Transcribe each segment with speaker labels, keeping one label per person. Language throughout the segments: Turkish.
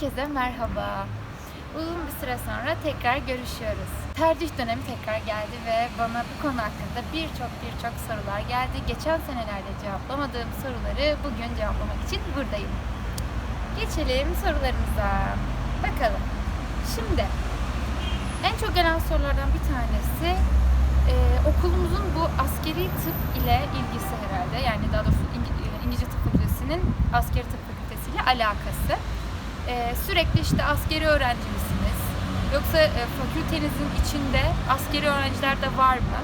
Speaker 1: Herkese merhaba. Uzun bir süre sonra tekrar görüşüyoruz. Tercih dönemi tekrar geldi ve bana bu konu hakkında birçok birçok sorular geldi. Geçen senelerde cevaplamadığım soruları bugün cevaplamak için buradayım. Geçelim sorularımıza. Bakalım. Şimdi en çok gelen sorulardan bir tanesi e, okulumuzun bu askeri tıp ile ilgisi herhalde. Yani daha doğrusu İngi- İngilizce Tıp Fakültesi'nin askeri tıp fakültesiyle alakası. E, sürekli işte askeri öğrenci misiniz? Yoksa e, fakültenizin içinde askeri öğrenciler de var mı?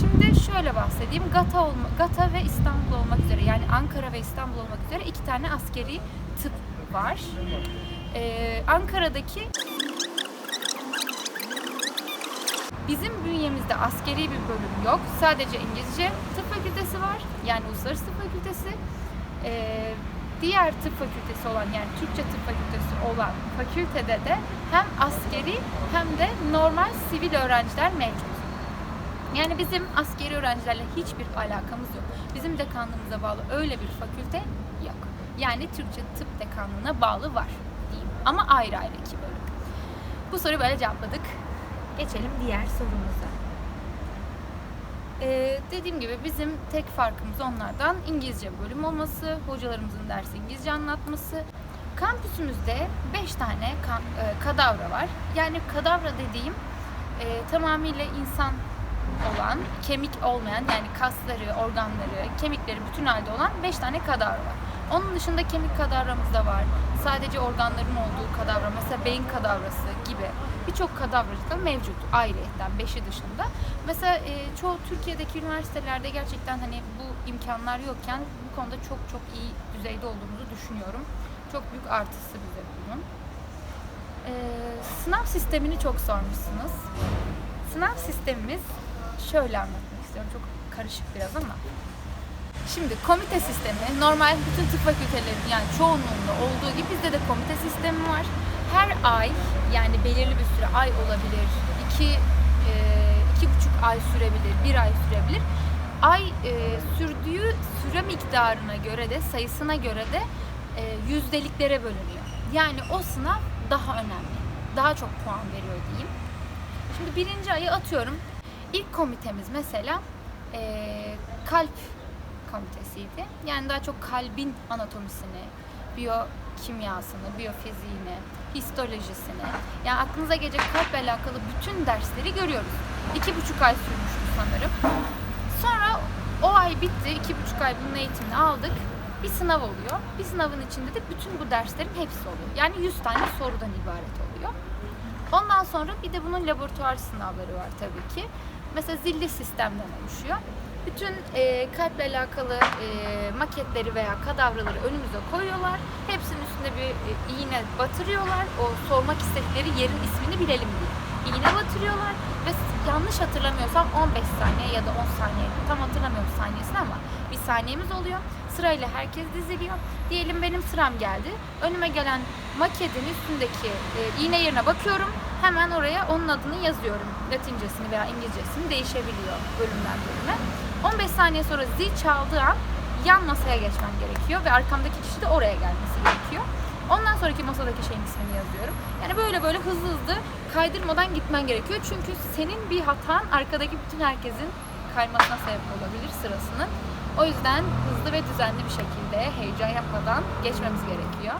Speaker 1: Şimdi şöyle bahsedeyim. GATA, olma, GATA ve İstanbul olmak üzere yani Ankara ve İstanbul olmak üzere iki tane askeri tıp var. E, Ankara'daki Bizim bünyemizde askeri bir bölüm yok. Sadece İngilizce tıp fakültesi var. Yani uluslararası tıp fakültesi. Ee, diğer tıp fakültesi olan yani Türkçe tıp fakültesi olan fakültede de hem askeri hem de normal sivil öğrenciler mevcut. Yani bizim askeri öğrencilerle hiçbir alakamız yok. Bizim dekanlığımıza bağlı öyle bir fakülte yok. Yani Türkçe tıp dekanlığına bağlı var diyeyim. Ama ayrı ayrı iki bölüm. Bu soruyu böyle cevapladık. Geçelim diğer sorumuza. Ee, dediğim gibi bizim tek farkımız onlardan İngilizce bölüm olması, hocalarımızın dersi İngilizce anlatması. Kampüsümüzde 5 tane ka- e, kadavra var. Yani kadavra dediğim e, tamamıyla insan olan, kemik olmayan yani kasları, organları, kemikleri bütün halde olan 5 tane kadavra. Onun dışında kemik kadavramız da var. Sadece organların olduğu kadavra, mesela beyin kadavrası gibi birçok kadavracı da mevcut ayrıyetten, beşi dışında. Mesela e, çoğu Türkiye'deki üniversitelerde gerçekten hani bu imkanlar yokken bu konuda çok çok iyi düzeyde olduğumuzu düşünüyorum. Çok büyük artısı bize bunun. E, sınav sistemini çok sormuşsunuz. Sınav sistemimiz şöyle anlatmak istiyorum. Çok karışık biraz ama. Şimdi komite sistemi normal bütün tıp fakültelerinin yani çoğunluğunda olduğu gibi bizde de komite sistemi var. Her ay yani belirli bir süre ay olabilir, iki, e, iki buçuk ay sürebilir, bir ay sürebilir. Ay e, sürdüğü süre miktarına göre de sayısına göre de e, yüzdeliklere bölünüyor. Yani o sınav daha önemli. Daha çok puan veriyor diyeyim. Şimdi birinci ayı atıyorum. İlk komitemiz mesela e, kalp komitesiydi. Yani daha çok kalbin anatomisini, biyokimyasını, biyofiziğini, histolojisini, yani aklınıza gelecek kalple alakalı bütün dersleri görüyoruz. İki buçuk ay sürmüştü sanırım. Sonra o ay bitti, iki buçuk ay bunun eğitimini aldık. Bir sınav oluyor. Bir sınavın içinde de bütün bu derslerin hepsi oluyor. Yani 100 tane sorudan ibaret oluyor. Ondan sonra bir de bunun laboratuvar sınavları var tabii ki. Mesela zilli sistemden oluşuyor. Bütün e, kalple alakalı e, maketleri veya kadavraları önümüze koyuyorlar. E, iğne batırıyorlar. O sormak istedikleri yerin ismini bilelim diye. İğne batırıyorlar ve yanlış hatırlamıyorsam 15 saniye ya da 10 saniye tam hatırlamıyorum saniyesini ama bir saniyemiz oluyor. Sırayla herkes diziliyor. Diyelim benim sıram geldi. Önüme gelen maketin üstündeki e, iğne yerine bakıyorum. Hemen oraya onun adını yazıyorum. Latincesini veya İngilizcesini değişebiliyor bölümden bölüme. 15 saniye sonra zil çaldığı an yan masaya geçmem gerekiyor ve arkamdaki kişi de oraya gelmesi gerekiyor. Ondan sonraki masadaki şeyin ismini yazıyorum. Yani böyle böyle hızlı hızlı kaydırmadan gitmen gerekiyor. Çünkü senin bir hatan arkadaki bütün herkesin kaymasına sebep olabilir sırasının. O yüzden hızlı ve düzenli bir şekilde heyecan yapmadan geçmemiz gerekiyor.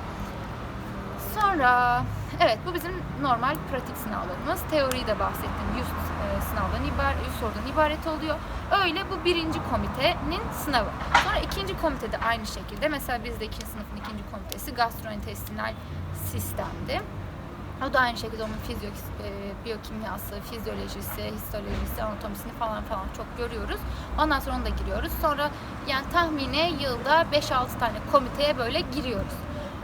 Speaker 1: Sonra evet bu bizim normal pratik sınavlarımız. Teoriyi de bahsettim. 100 e, sınavdan ibaret, 100 sorudan ibaret oluyor. Öyle bu birinci komitenin sınavı. Sonra ikinci komitede aynı şekilde mesela bizde ikinci sınıfın ikinci komitesi gastrointestinal sistemdi. O da aynı şekilde onun fizyo, e, biyokimyası, fizyolojisi, histolojisi, anatomisini falan falan çok görüyoruz. Ondan sonra onu da giriyoruz. Sonra yani tahmine yılda 5-6 tane komiteye böyle giriyoruz.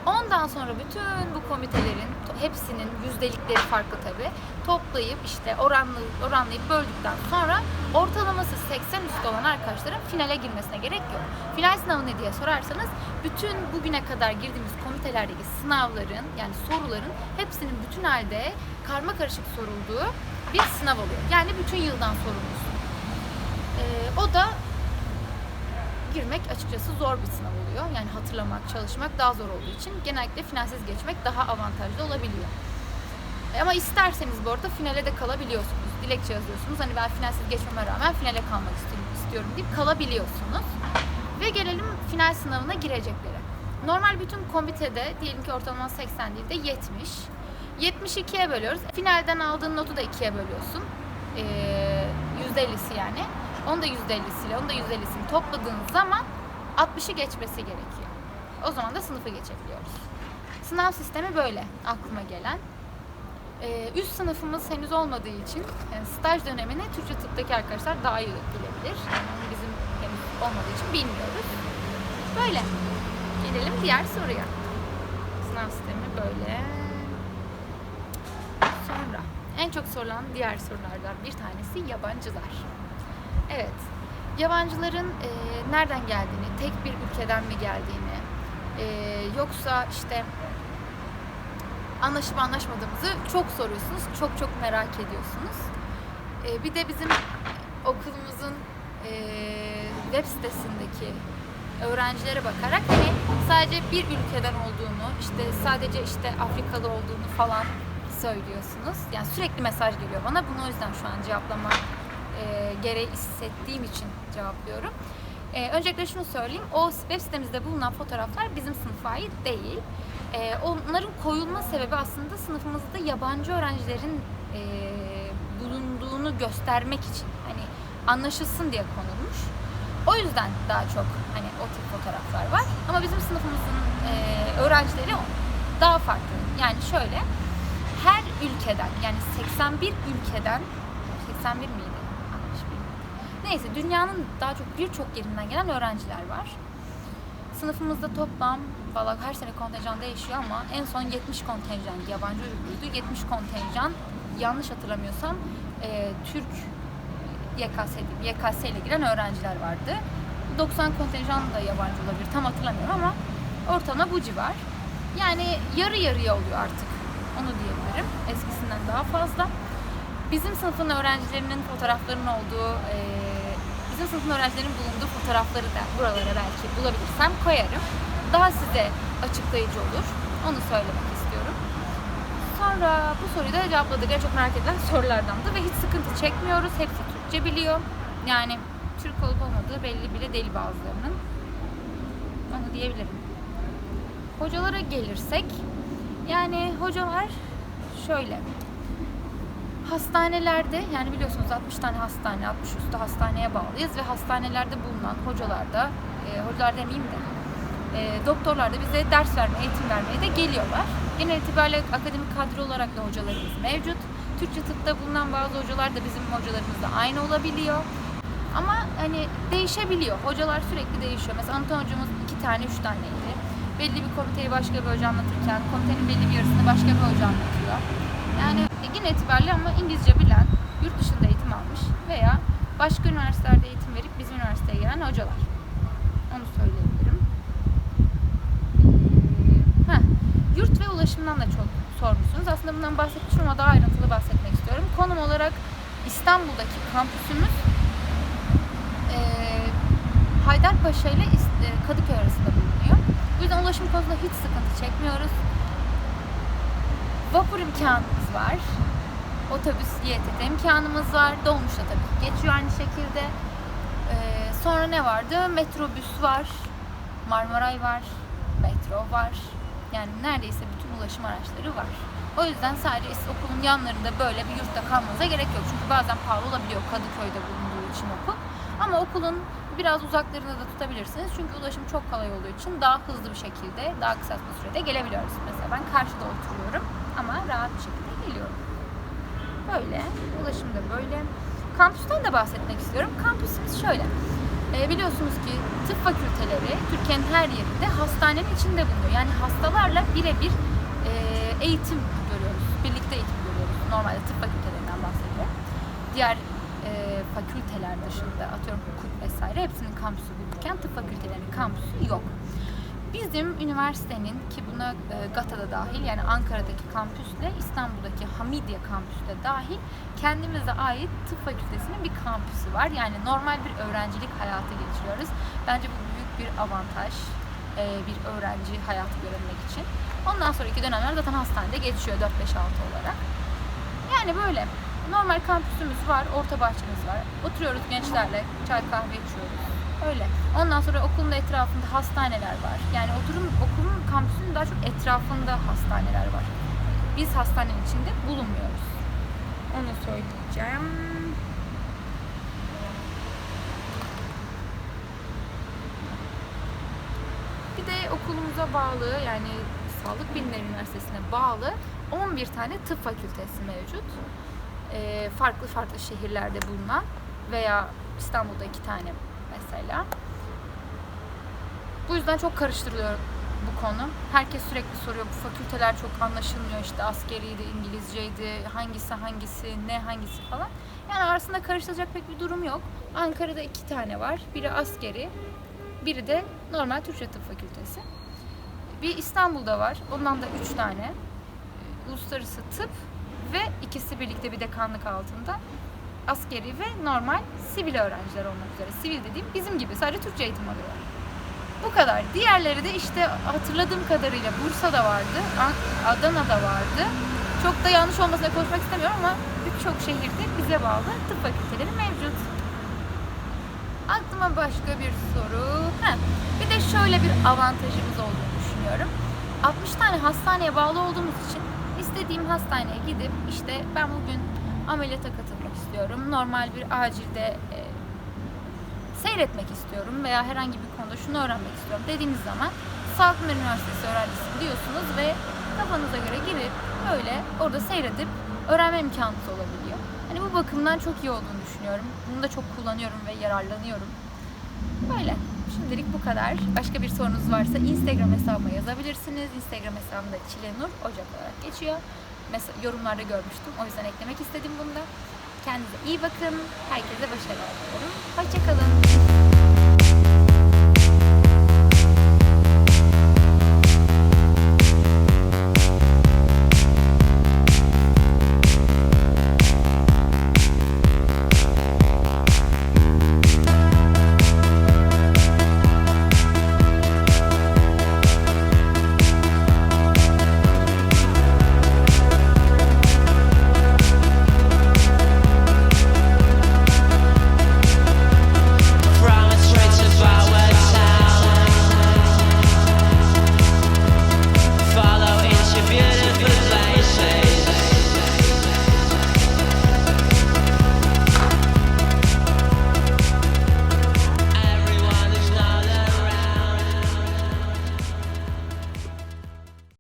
Speaker 1: Ondan sonra bütün bu komitelerin hepsinin yüzdelikleri farklı tabi toplayıp işte oranlı, oranlayıp böldükten sonra ortalaması 80 üstü olan arkadaşların finale girmesine gerek yok. Final sınavı ne diye sorarsanız bütün bugüne kadar girdiğimiz komitelerdeki sınavların yani soruların hepsinin bütün halde karma karışık sorulduğu bir sınav oluyor. Yani bütün yıldan sorumlusun. Ee, o da girmek açıkçası zor bir sınav oluyor. Yani hatırlamak, çalışmak daha zor olduğu için genellikle finalsiz geçmek daha avantajlı olabiliyor. E, Ama isterseniz bu arada finale de kalabiliyorsunuz. Dilekçe yazıyorsunuz. Hani ben finalsiz geçmeme rağmen finale kalmak istiyorum, deyip kalabiliyorsunuz. Ve gelelim final sınavına gireceklere. Normal bütün komitede diyelim ki ortalama 80 değil de 70. 72'ye bölüyoruz. Finalden aldığın notu da 2'ye bölüyorsun. Ee, %50'si yani. Onu da %50'siyle, onu da %50'sini topladığın zaman 60'ı geçmesi gerekiyor. O zaman da sınıfı geçebiliyoruz. Sınav sistemi böyle aklıma gelen. Ee, üst sınıfımız henüz olmadığı için yani staj dönemini Türkçe tıptaki arkadaşlar daha iyi bilebilir. Yani bizim henüz olmadığı için bilmiyoruz. Böyle. Gelelim diğer soruya. Sınav sistemi böyle. Sonra en çok sorulan diğer sorulardan bir tanesi yabancılar. Evet. Yabancıların e, nereden geldiğini, tek bir ülkeden mi geldiğini, e, yoksa işte anlaşıp anlaşmadığımızı çok soruyorsunuz. Çok çok merak ediyorsunuz. E, bir de bizim okulumuzun e, web sitesindeki öğrencilere bakarak hani sadece bir ülkeden olduğunu, işte sadece işte Afrikalı olduğunu falan söylüyorsunuz. Yani sürekli mesaj geliyor bana. Bunu o yüzden şu an cevaplama e, gereği hissettiğim için cevaplıyorum. E, öncelikle şunu söyleyeyim. O web sitemizde bulunan fotoğraflar bizim sınıfa ait değil. E, onların koyulma sebebi aslında sınıfımızda yabancı öğrencilerin e, bulunduğunu göstermek için. Hani anlaşılsın diye konulmuş. O yüzden daha çok hani o tip fotoğraflar var. Ama bizim sınıfımızın e, öğrencileri daha farklı. Yani şöyle her ülkeden yani 81 ülkeden 81 miydi? Neyse dünyanın daha çok birçok yerinden gelen öğrenciler var. Sınıfımızda toplam valla her sene kontenjan değişiyor ama en son 70 kontenjan yabancı uyrukluydü. 70 kontenjan yanlış hatırlamıyorsam e, Türk YKS YKS ile giren öğrenciler vardı. 90 kontenjan da yabancı olabilir tam hatırlamıyorum ama ortalama bu civar. Yani yarı yarıya oluyor artık. Onu diyebilirim. Eskisinden daha fazla. Bizim sınıfın öğrencilerinin fotoğraflarının olduğu, e, bizim sınıfın öğrencilerinin bulunduğu fotoğrafları da buralara belki bulabilirsem koyarım. Daha size açıklayıcı olur. Onu söylemek istiyorum. Sonra bu soruyu da cevapladık. En çok merak edilen sorulardandı ve hiç sıkıntı çekmiyoruz. Hepsi Türkçe biliyor. Yani Türk olup olmadığı belli bile değil bazılarının. Onu diyebilirim. Hocalara gelirsek, yani hocalar şöyle. Hastanelerde yani biliyorsunuz 60 tane hastane, 60 üstü hastaneye bağlıyız ve hastanelerde bulunan hocalar da, e, hocalar demeyeyim de, e, doktorlar da bize ders vermeye, eğitim vermeye de geliyorlar. Genel itibariyle akademik kadro olarak da hocalarımız mevcut. Türkçe tıpta bulunan bazı hocalar da bizim hocalarımızla aynı olabiliyor. Ama hani değişebiliyor. Hocalar sürekli değişiyor. Mesela Anton hocamız iki tane, üç taneydi. Belli bir komiteyi başka bir hoca anlatırken komitenin belli bir yarısını başka bir hoca anlatıyor. Yani genel itibariyle ama İngilizce bilen, yurt dışında eğitim almış veya başka üniversitelerde eğitim verip bizim üniversiteye gelen hocalar. Onu söyleyebilirim. Ee, heh, yurt ve ulaşımdan da çok sormuşsunuz. Aslında bundan bahsetmiştim ama daha ayrıntılı bahsetmek istiyorum. Konum olarak İstanbul'daki kampüsümüz e, Haydarpaşa ile Kadıköy arasında bulunuyor. Bu yüzden ulaşım konusunda hiç sıkıntı çekmiyoruz. Vapur imkanımız var. Otobüs YTT imkanımız var. Dolmuş da tabii geçiyor aynı şekilde. Ee, sonra ne vardı? Metrobüs var. Marmaray var. Metro var. Yani neredeyse bütün ulaşım araçları var. O yüzden sadece okulun yanlarında böyle bir yurtta kalmanıza gerek yok. Çünkü bazen pahalı olabiliyor Kadıköy'de bulunduğu için okul. Ama okulun biraz uzaklarında da tutabilirsiniz. Çünkü ulaşım çok kolay olduğu için daha hızlı bir şekilde, daha kısa bir sürede gelebiliyoruz. Mesela ben karşıda oturuyorum ama rahat bir şekilde geliyorum. Böyle. Ulaşım da böyle. Kampüsten de bahsetmek istiyorum. Kampüsümüz şöyle. E, biliyorsunuz ki tıp fakülteleri Türkiye'nin her yerinde hastanenin içinde bulunuyor. Yani hastalarla birebir e, eğitim görüyoruz. Birlikte eğitim görüyoruz. Normalde tıp fakültelerinden bahsediyorum. Diğer e, fakülteler dışında atıyorum hukuk vesaire hepsinin kampüsü bulunurken tıp fakültelerinin kampüsü yok. Bizim üniversitenin ki buna e, GATA'da dahil yani Ankara'daki kampüsle İstanbul'daki Hamidiye kampüsü dahil kendimize ait tıp fakültesinin bir kampüsü var. Yani normal bir öğrencilik hayatı geçiriyoruz. Bence bu büyük bir avantaj e, bir öğrenci hayatı görebilmek için. Ondan sonraki dönemler zaten hastanede geçiyor 4-5-6 olarak. Yani böyle normal kampüsümüz var, orta bahçemiz var. Oturuyoruz gençlerle, çay kahve içiyoruz. Öyle. Ondan sonra okulun da etrafında hastaneler var. Yani oturum, okulun kampüsünün daha çok etrafında hastaneler var. Biz hastanenin içinde bulunmuyoruz. Onu söyleyeceğim. Bir de okulumuza bağlı yani Sağlık Bilimleri Üniversitesi'ne bağlı 11 tane tıp fakültesi mevcut. Ee, farklı farklı şehirlerde bulunan veya İstanbul'da iki tane mesela. Bu yüzden çok karıştırılıyor bu konu. Herkes sürekli soruyor bu fakülteler çok anlaşılmıyor işte askeriydi, İngilizceydi, hangisi hangisi, ne hangisi falan. Yani arasında karıştıracak pek bir durum yok. Ankara'da iki tane var. Biri askeri, biri de normal Türkçe Tıp Fakültesi. Bir İstanbul'da var. Ondan da üç tane. Ee, Uluslararası tıp ve ikisi birlikte bir dekanlık altında askeri ve normal sivil öğrenciler olmak üzere. Sivil dediğim bizim gibi sadece Türkçe eğitim alıyorlar. Bu kadar. Diğerleri de işte hatırladığım kadarıyla Bursa'da vardı, An- Adana'da vardı. Çok da yanlış olmasına konuşmak istemiyorum ama birçok şehirde bize bağlı tıp fakülteleri mevcut. Aklıma başka bir soru. Heh, bir de şöyle bir avantajımız olduğunu düşünüyorum. 60 tane hastaneye bağlı olduğumuz için istediğim hastaneye gidip işte ben bugün ameliyata katılmak istiyorum. Normal bir acilde e, seyretmek istiyorum veya herhangi bir konuda şunu öğrenmek istiyorum dediğiniz zaman Bilimleri Üniversitesi öğrencisi diyorsunuz ve kafanıza göre girip öyle orada seyredip öğrenme imkanınız olabiliyor. Hani bu bakımdan çok iyi olduğunu düşünüyorum. Bunu da çok kullanıyorum ve yararlanıyorum. Böyle. Şimdilik bu kadar. Başka bir sorunuz varsa Instagram hesabıma yazabilirsiniz. Instagram hesabım da Çilenur Ocak olarak geçiyor. Mesela yorumlarda görmüştüm. O yüzden eklemek istedim bunu da. Kendinize iyi bakın. Herkese başarılar diliyorum. Hoşçakalın.